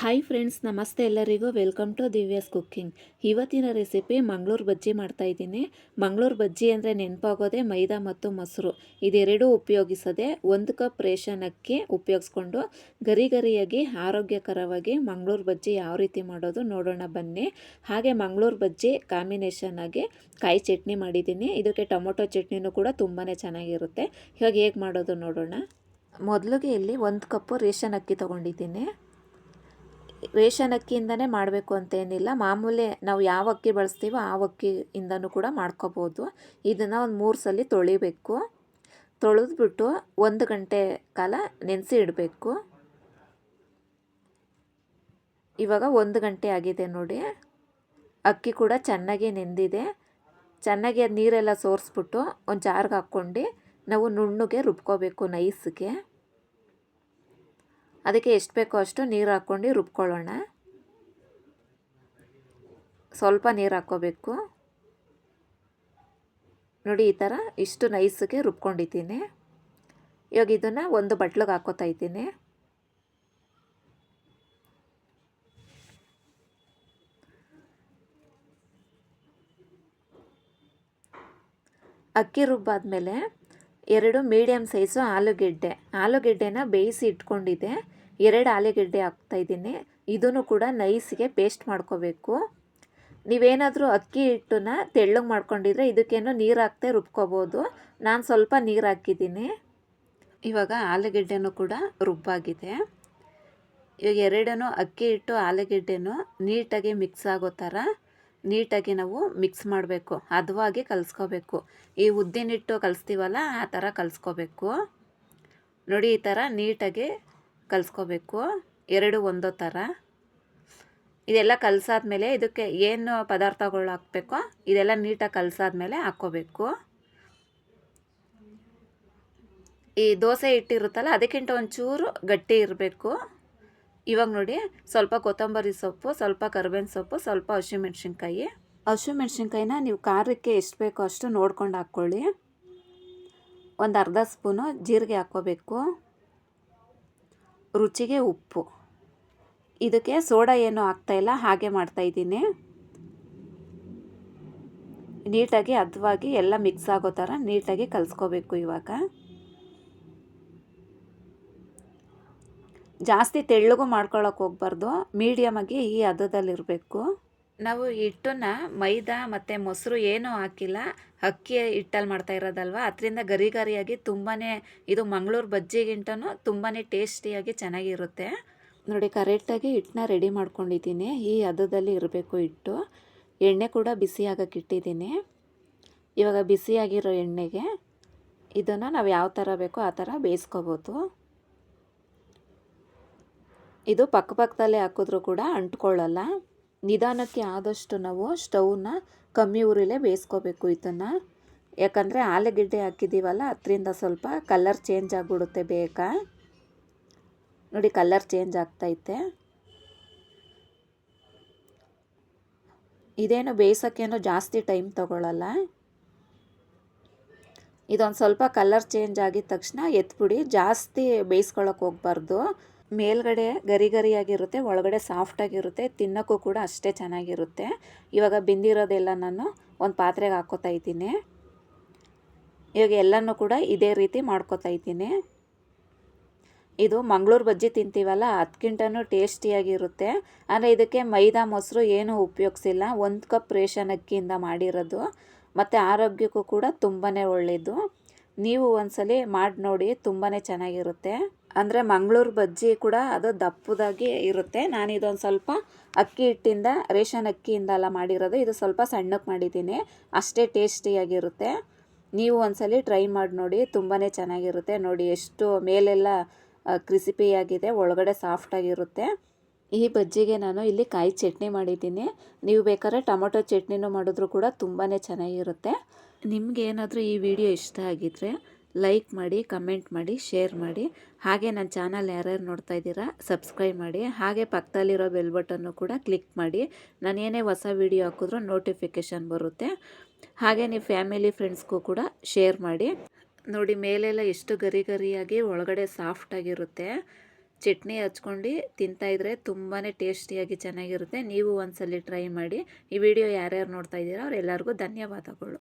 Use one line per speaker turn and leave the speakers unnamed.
Hi friends ನಮಸ್ತೆ ಎಲ್ಲರಿಗೂ. Welcome to Divya's cooking ಇವತ್ತಿನ ರೆಸಿಪಿ ಮಂಗಳೂರು ಬಜ್ಜಿ ಮಾಡ್ತಾ ಇದ್ದೀನಿ. ಮಂಗಳೂರು ಬಜ್ಜಿ ಅಂದರೆ ನೆನಪಾಗೋದೇ ಮೈದಾ ಮತ್ತು ಮೊಸರು. ಇದೆರಡೂ ಉಪಯೋಗಿಸದೆ ಒಂದು ಕಪ್ ರೇಷನ್ ಅಕ್ಕಿ ಉಪಯೋಗಿಸ್ಕೊಂಡು ಗರಿ ಗರಿಯಾಗಿ ಆರೋಗ್ಯಕರವಾಗಿ ಮಂಗಳೂರು ಬಜ್ಜಿ ಯಾವ ರೀತಿ ಮಾಡೋದು ನೋಡೋಣ ಬನ್ನಿ. ಹಾಗೆ ಮಂಗಳೂರು ಬಜ್ಜಿ ಕಾಂಬಿನೇಷನ್ ಆಗಿ ಕಾಯಿ ಚಟ್ನಿ ಮಾಡಿದ್ದೀನಿ. ಇದಕ್ಕೆ ಟೊಮೊಟೊ ಚಟ್ನಿನೂ ಕೂಡ ತುಂಬಾ ಚೆನ್ನಾಗಿರುತ್ತೆ. ಇವಾಗ ಹೇಗೆ ಮಾಡೋದು ನೋಡೋಣ. ಮೊದಲಿಗೆ ಇಲ್ಲಿ ಒಂದು ಕಪ್ಪು ರೇಷನ್ ಅಕ್ಕಿ ತೊಗೊಂಡಿದ್ದೀನಿ. ರೇಷನ್ ಅಕ್ಕಿಯಿಂದನೇ ಮಾಡಬೇಕು ಅಂತೇನಿಲ್ಲ. ಮಾಮೂಲಿ ನಾವು ಯಾವ ಅಕ್ಕಿ ಬಳಸ್ತೀವೋ ಆ ಅಕ್ಕಿಯಿಂದನೂ ಕೂಡ ಮಾಡ್ಕೋಬೋದು. ಇದನ್ನು ಒಂದು ಮೂರು ಸಲ ತೊಳಿಬೇಕು. ತೊಳೆದ್ಬಿಟ್ಟು ಒಂದು ಗಂಟೆ ಕಾಲ ನೆನೆಸಿ ಇಡಬೇಕು. ಇವಾಗ ಒಂದು ಗಂಟೆ ಆಗಿದೆ ನೋಡಿ. ಅಕ್ಕಿ ಕೂಡ ಚೆನ್ನಾಗಿ ನೆಂದಿದೆ. ಚೆನ್ನಾಗಿ ಅದು ನೀರೆಲ್ಲ ಸೋರಿಸ್ಬಿಟ್ಟು ಒಂದು ಜಾರ್ಗೆ ಹಾಕ್ಕೊಂಡು ನಾವು ನುಣ್ಣಗೆ ರುಬ್ಕೋಬೇಕು ನೈಸ್ಗೆ. ಅದಕ್ಕೆ ಎಷ್ಟು ಬೇಕೋ ಅಷ್ಟು ನೀರು ಹಾಕ್ಕೊಂಡು ರುಬ್ಕೊಳ್ಳೋಣ. ಸ್ವಲ್ಪ ನೀರು ಹಾಕ್ಕೋಬೇಕು. ನೋಡಿ, ಈ ಥರ ಇಷ್ಟು ನೈಸಿಗೆ ರುಬ್ಕೊಂಡಿದ್ದೀನಿ. ಇವಾಗ ಇದನ್ನು ಒಂದು ಬಟ್ಲಿಗೆ ಹಾಕೋತಾ ಇದ್ದೀನಿ. ಅಕ್ಕಿ ರುಬ್ಬಾದ್ಮೇಲೆ ಎರಡು ಮೀಡಿಯಮ್ ಸೈಜು ಆಲೂಗೆಡ್ಡೆ. ಆಲೂಗೆಡ್ಡೆನ ಬೇಯಿಸಿ ಇಟ್ಕೊಂಡಿದ್ದೆ. ಎರಡು ಆಲೂಗೆಡ್ಡೆ ಹಾಕ್ತಾಯಿದ್ದೀನಿ ಇದನ್ನು ಕೂಡ ನೈಸಿಗೆ ಪೇಸ್ಟ್ ಮಾಡ್ಕೋಬೇಕು. ನೀವೇನಾದರೂ ಅಕ್ಕಿ ಹಿಟ್ಟನ್ನ ತೆಳ್ಳಗೆ ಮಾಡ್ಕೊಂಡಿದ್ರೆ ಇದಕ್ಕೇನು ನೀರು ಹಾಕ್ತೇ ರುಬ್ಕೋಬೋದು. ನಾನು ಸ್ವಲ್ಪ ನೀರು ಹಾಕಿದ್ದೀನಿ. ಇವಾಗ ಆಲೂಗೆಡ್ಡೆನೂ ಕೂಡ ರುಬ್ಬಾಗಿದೆ. ಇವಾಗ ಎರಡೂ ಅಕ್ಕಿ ಹಿಟ್ಟು, ಆಲೂಗೆಡ್ಡೆನೂ ನೀಟಾಗಿ ಮಿಕ್ಸ್ ಆಗೋ ಥರ ನೀಟಾಗಿ ನಾವು ಮಿಕ್ಸ್ ಮಾಡಬೇಕು. ಹದವಾಗಿ ಕಲಿಸ್ಕೋಬೇಕು. ಈ ಉದ್ದಿನ ಹಿಟ್ಟು ಕಲಿಸ್ತೀವಲ್ಲ, ಆ ಥರ ಕಲಿಸ್ಕೋಬೇಕು. ನೋಡಿ ಈ ಥರ ನೀಟಾಗಿ ಕಲಿಸ್ಕೋಬೇಕು. ಎರಡು ಒಂದೋ ಥರ. ಇದೆಲ್ಲ ಕಲಸಾದ್ಮೇಲೆ ಇದಕ್ಕೆ ಏನು ಪದಾರ್ಥಗಳು ಹಾಕಬೇಕೋ ಇದೆಲ್ಲ ನೀಟಾಗಿ ಕಲಸಾದ್ಮೇಲೆ ಹಾಕ್ಕೋಬೇಕು. ಈ ದೋಸೆ ಹಿಟ್ಟಿರುತ್ತಲ್ಲ ಅದಕ್ಕಿಂತ ಒಂಚೂರು ಗಟ್ಟಿ ಇರಬೇಕು. ಇವಾಗ ನೋಡಿ ಸ್ವಲ್ಪ ಕೊತ್ತಂಬರಿ ಸೊಪ್ಪು, ಸ್ವಲ್ಪ ಕರ್ಬೇವಿನ ಸೊಪ್ಪು, ಸ್ವಲ್ಪ ಹಸಿಮೆಣ್ಸಿನ್ಕಾಯಿ ಹಸಿಮೆಣ್ಸಿನ್ಕಾಯಿನ ನೀವು ಖಾರಕ್ಕೆ ಎಷ್ಟು ಬೇಕೋ ಅಷ್ಟು ನೋಡ್ಕೊಂಡು ಹಾಕ್ಕೊಳ್ಳಿ. ಒಂದು ಅರ್ಧ ಸ್ಪೂನು ಜೀರಿಗೆ ಹಾಕ್ಕೋಬೇಕು. ರುಚಿಗೆ ಉಪ್ಪು. ಇದಕ್ಕೆ ಸೋಡಾ ಏನು ಹಾಕ್ತಾಯಿಲ್ಲ ಹಾಗೆ ಮಾಡ್ತಾಯಿದ್ದೀನಿ ನೀಟಾಗಿ, ಹದವಾಗಿ ಎಲ್ಲ ಮಿಕ್ಸ್ ಆಗೋ ಥರ ನೀಟಾಗಿ ಕಲಿಸ್ಕೋಬೇಕು ಇವಾಗ. ಜಾಸ್ತಿ ತೆಳ್ಳಗೂ ಮಾಡ್ಕೊಳ್ಳೋಕೆ ಹೋಗ್ಬಾರ್ದು ಮೀಡಿಯಮಾಗಿ ಈ ಹದದಲ್ಲಿರಬೇಕು. ನಾವು ಹಿಟ್ಟನ್ನ ಮೈದಾ ಮತ್ತು ಮೊಸರು ಏನೂ ಹಾಕಿಲ್ಲ. ಅಕ್ಕಿ ಹಿಟ್ಟಲ್ಲಿ ಮಾಡ್ತಾ ಇರೋದಲ್ವ? ಅದರಿಂದ ಗರಿ ಗರಿಯಾಗಿ ತುಂಬಾ ಇದು ಮಂಗಳೂರು ಬಜ್ಜಿಗಿಂತನೂ ತುಂಬಾ ಟೇಸ್ಟಿಯಾಗಿ ಚೆನ್ನಾಗಿರುತ್ತೆ. ನೋಡಿ, ಕರೆಕ್ಟಾಗಿ ಹಿಟ್ಟನ್ನ ರೆಡಿ ಮಾಡ್ಕೊಂಡಿದ್ದೀನಿ. ಈ ಹದದಲ್ಲಿ ಇರಬೇಕು ಹಿಟ್ಟು. ಎಣ್ಣೆ ಕೂಡ ಬಿಸಿ ಆಗಕ್ಕೆ ಇಟ್ಟಿದ್ದೀನಿ. ಇವಾಗ ಬಿಸಿಯಾಗಿರೋ ಎಣ್ಣೆಗೆ ಇದನ್ನು ನಾವು ಯಾವ ಥರ ಬೇಕೋ ಆ ಥರ ಬೇಯಿಸ್ಕೋಬೋದು. ಇದು ಪಕ್ಕಪಕ್ಕದಲ್ಲೇ ಹಾಕಿದ್ರೂ ಕೂಡ ಅಂಟ್ಕೊಳ್ಳಲ್ಲ. ನಿಧಾನಕ್ಕೆ ಆದಷ್ಟು ನಾವು ಸ್ಟೌವ್ನ ಕಮ್ಮಿ ಉರಿಲೇ ಬೇಯಿಸ್ಕೋಬೇಕು ಇದನ್ನು ಯಾಕಂದರೆ ಆಲೂಗೆಡ್ಡೆ ಹಾಕಿದ್ದೀವಲ್ಲ, ಅದರಿಂದ ಸ್ವಲ್ಪ ಕಲರ್ ಚೇಂಜ್ ಆಗಿಬಿಡುತ್ತೆ ಬೇಗ. ನೋಡಿ ಕಲರ್ ಚೇಂಜ್ ಆಗ್ತೈತೆ. ಇದೇನು ಬೇಯಿಸೋಕ್ಕೇನೋ ಜಾಸ್ತಿ ಟೈಮ್ ತಗೊಳ್ಳಲ್ಲ ಇದೊಂದು ಸ್ವಲ್ಪ ಕಲರ್ ಚೇಂಜ್ ಆಗಿದ ತಕ್ಷಣ ಎತ್ಬಿಡಿ, ಜಾಸ್ತಿ ಬೇಯಿಸ್ಕೊಳಕ್ಕೆ ಹೋಗ್ಬಾರ್ದು. ಮೇಲ್ಗಡೆ ಗರಿ ಗರಿಯಾಗಿರುತ್ತೆ, ಒಳಗಡೆ ಸಾಫ್ಟಾಗಿರುತ್ತೆ ತಿನ್ನೋಕ್ಕೂ ಕೂಡ ಅಷ್ಟೇ ಚೆನ್ನಾಗಿರುತ್ತೆ. ಇವಾಗ ಬೆಂದಿರೋದೆಲ್ಲ ನಾನು ಒಂದು ಪಾತ್ರೆಗೆ ಹಾಕ್ಕೋತಾ ಇದ್ದೀನಿ. ಇವಾಗ ಎಲ್ಲನೂ ಕೂಡ ಇದೇ ರೀತಿ ಮಾಡ್ಕೋತಾ ಇದ್ದೀನಿ. ಇದು ಮಂಗಳೂರು ಬಜ್ಜಿ ತಿಂತೀವಲ್ಲ ಅದಕ್ಕಿಂತನೂ ಟೇಸ್ಟಿಯಾಗಿರುತ್ತೆ. ಆದರೆ ಇದಕ್ಕೆ ಮೈದಾ ಮೊಸರು ಏನೂ ಉಪಯೋಗಿಸಿಲ್ಲ, ಒಂದು ಕಪ್ ರೇಷನ್ ಅಕ್ಕಿಯಿಂದ ಮಾಡಿರೋದು. ಮತ್ತು ಆರೋಗ್ಯಕ್ಕೂ ಕೂಡ ತುಂಬಾ ಒಳ್ಳೆಯದು ನೀವು ಒಂದ್ಸಲಿ ಮಾಡಿ ನೋಡಿ ತುಂಬಾ ಚೆನ್ನಾಗಿರುತ್ತೆ. ಅಂದರೆ ಮಂಗಳೂರು ಬಜ್ಜಿ ಕೂಡ ಅದು ದಪ್ಪದಾಗಿ ಇರುತ್ತೆ. ನಾನು ಇದೊಂದು ಸ್ವಲ್ಪ ಅಕ್ಕಿ ಹಿಟ್ಟಿಂದ, ರೇಷನ್ ಅಕ್ಕಿಯಿಂದ ಎಲ್ಲ ಮಾಡಿರೋದು. ಇದು ಸ್ವಲ್ಪ ಸಣ್ಣಕ್ಕೆ ಮಾಡಿದ್ದೀನಿ. ಅಷ್ಟೇ ಟೇಸ್ಟಿಯಾಗಿರುತ್ತೆ ನೀವು ಒಂದ್ಸಲ ಟ್ರೈ ಮಾಡಿ ನೋಡಿ ತುಂಬಾ ಚೆನ್ನಾಗಿರುತ್ತೆ. ನೋಡಿ ಎಷ್ಟು ಮೇಲೆಲ್ಲ ಕ್ರಿಸಿಪಿಯಾಗಿದೆ ಒಳಗಡೆ ಸಾಫ್ಟಾಗಿರುತ್ತೆ ಈ ಬಜ್ಜಿಗೆ ನಾನು ಇಲ್ಲಿ ಕಾಯಿ ಚಟ್ನಿ ಮಾಡಿದ್ದೀನಿ. ನೀವು ಬೇಕಾದ್ರೆ ಟೊಮೊಟೊ ಚಟ್ನಿನೂ ಮಾಡಿದ್ರು ಕೂಡ ತುಂಬಾ ಚೆನ್ನಾಗಿರುತ್ತೆ. ನಿಮಗೇನಾದರೂ ಈ ವಿಡಿಯೋ ಇಷ್ಟ ಆಗಿದ್ದರೆ ಲೈಕ್ ಮಾಡಿ ಕಮೆಂಟ್ ಮಾಡಿ ಶೇರ್ ಮಾಡಿ. ಹಾಗೆ ನನ್ನ ಚಾನಲ್ ಯಾರ್ಯಾರು ನೋಡ್ತಾ ಇದ್ದೀರಾ ಸಬ್ಸ್ಕ್ರೈಬ್ ಮಾಡಿ. ಹಾಗೆ ಪಕ್ಕದಲ್ಲಿರೋ ಬೆಲ್ ಬಟನ್ನು ಕೂಡ ಕ್ಲಿಕ್ ಮಾಡಿ. ನಾನು ಏನೇ ಹೊಸ ವಿಡಿಯೋ ಹಾಕಿದ್ರೂ ನೋಟಿಫಿಕೇಷನ್ ಬರುತ್ತೆ. ಹಾಗೆ ನೀವು ಫ್ಯಾಮಿಲಿ ಫ್ರೆಂಡ್ಸ್ಗೂ ಕೂಡ ಶೇರ್ ಮಾಡಿ. ನೋಡಿ, ಮೇಲೆಲ್ಲ ಎಷ್ಟು ಗರಿ ಗರಿಯಾಗಿ ಒಳಗಡೆ ಸಾಫ್ಟಾಗಿರುತ್ತೆ ಚಟ್ನಿ ಹಚ್ಕೊಂಡು ತಿಂತಾಯಿದ್ರೆ ತುಂಬಾ ಟೇಸ್ಟಿಯಾಗಿ ಚೆನ್ನಾಗಿರುತ್ತೆ. ನೀವು ಒಂದ್ಸಲಿ ಟ್ರೈ ಮಾಡಿ. ಈ ವಿಡಿಯೋ ಯಾರ್ಯಾರು ನೋಡ್ತಾ ಇದ್ದೀರಾ ಅವರೆಲ್ಲರಿಗೂ ಧನ್ಯವಾದಗಳು.